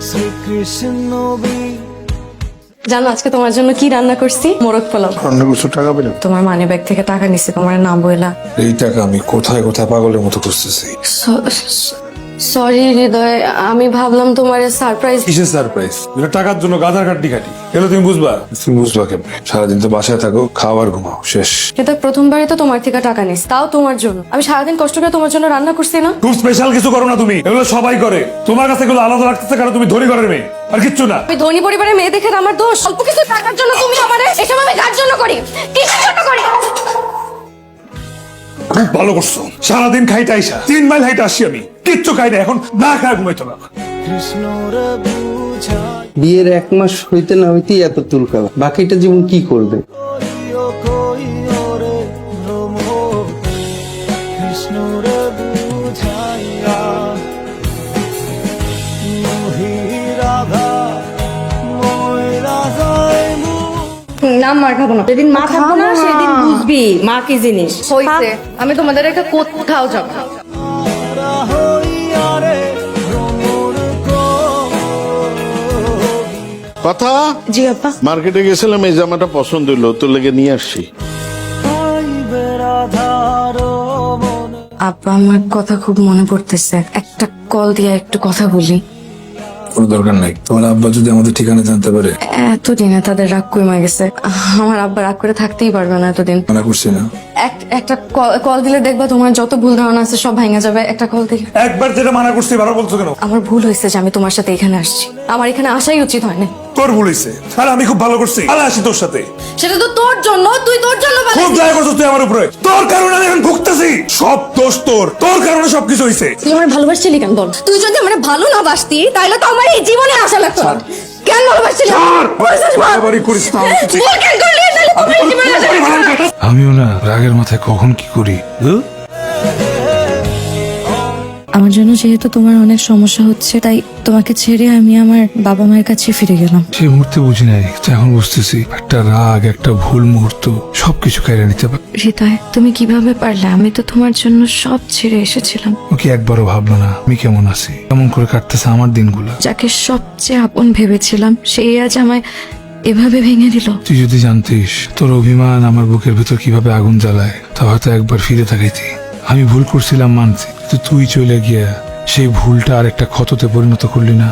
শ্রীকৃষ্ণ জানো আজকে তোমার জন্য কি রান্না করছি? মোরগ পোলাও। টাকা পেলাম তোমার মানি ব্যাগ থেকে টাকা নিচ্ছে তোমার নাম বইলা। এই টাকা আমি কোথায় কোথায় পাগলের মতো করতেছি সরি হৃদয় আমি ভাবলাম তোমার সারপ্রাইজ কিসের সারপ্রাইজ এটা টাকার জন্য গাধার কাটি কাটি এগুলো তুমি বুঝবা? তুমি বুঝবা কেমনে? সারাদিন তো বাসায় থাকো খাওয়ার ঘুমাও শেষ। হৃদয় প্রথমবারই তো তোমার থেকে টাকা নিস তাও তোমার জন্য। আমি সারাদিন কষ্ট করে তোমার জন্য রান্না করছি না? খুব স্পেশাল কিছু করো না তুমি। এগুলো সবাই করে। তোমার কাছে এগুলো আলাদা লাগতেছে কারণ তুমি ধনী ঘরের মেয়ে। আর কিচ্ছু না। আমি ধনী পরিবারের মেয়ে দেখে আমার দোষ। অল্প কিছু টাকার জন্য তুমি আমারে এসব আমি কার জন্য করি? কিসের জন্য করি খুব ভালো করছ। সারাদিন খাইতে আইসা তিন মাইল হাইতে আসি আমি। কিচ্ছু খাই না এখন না খায় ঘুমাইতে না বিয়ের এক মাস হইতে না হইতে এত চুল খাবা বাকিটা জীবন কি করবে? কৃষ্ণ না মার খাব না। যেদিন মা থাকব না সেদিন বুঝবি মা কি জিনিস। হইছে। আমি তোমাদের একটা কোথাও যাব কথা জি আপা মার্কেটে গেছিলাম এই জামাটা পছন্দ হইল তোর লেগে নিয়ে আসছি। আপা আমার কথা খুব মনে পড়তেছে। একটা কল দিয়ে একটু কথা বলি। কোনো দরকার নাই। তোমার আব্বা যদি আমাদের ঠিকানা জানতে পারে? এতদিনে তাদের রাগ কমে গেছে? আমার আব্বা রাগ করে থাকতেই পারবে না এতদিন। মানা করছি না। একটা কল- কল দিলে দেখবা তোমার যত ভুল ধারণা আছে সব ভাঙা যাবে। একটা কল দিলে একবার যেটা মানা করছি বলছো কেন? আমার ভুল হয়েছে যে আমি তোমার সাথে এখানে আসছি। আমার এখানে আসাই উচিত হয় না তোর ভুল হয়েছে। আর আমি খুব ভালো করছি। ভালো আসি তোর সাথে। সেটা তো তোর জন্য তুই তোর জন্য খুব দয়া করছিস তুই আমার উপরে। তোর কারণে আমি এখন ভুগতেছি। সব দোষ তোর তোর কারণে সবকিছু হয়েছে তুই আমার ভালোবাসছিলি কেন বল তুই যদি আমার ভালো না বাসতি তাহলে তো আমার এই জীবনে আশা লাগতো না। কেন ভালোবাসছিলি। বাড়াবাড়ি করিস না আমাকে তুই। বল কেন করলি তাহলে তোমার জীবনে আসা লাগতো না। আমিও না রাগের মাথায় কখন কি করি আমার জন্য যেহেতু তোমার অনেক সমস্যা হচ্ছে তাই তোমাকে ছেড়ে আমি আমার বাবা মায়ের কাছে ফিরে গেলাম। সেই মুহূর্তে বুঝি নাই এখন বুঝতেছি। একটা রাগ একটা ভুল মুহূর্ত সবকিছু কেড়ে নিতে পারে। হৃদয় তুমি কীভাবে পারলে? আমি তো তোমার জন্য সব ছেড়ে এসেছিলাম। ওকে একবারও ভাবলো না আমি কেমন আছি? কেমন করে কাটতেছে আমার দিনগুলো? যাকে সবচেয়ে আপন ভেবেছিলাম সেই আজ আমায় এভাবে ভেঙে দিল। তুই যদি জানতিস তোর অভিমান আমার বুকের ভেতর কীভাবে আগুন জ্বালায় তা হয়তো একবার ফিরে তাকাইতি। আমি ভুল করছিলাম মানছি, কিন্তু তুই চলে গিয়া সেই ভুলটা আর একটা ক্ষততে পরিণত করলি না।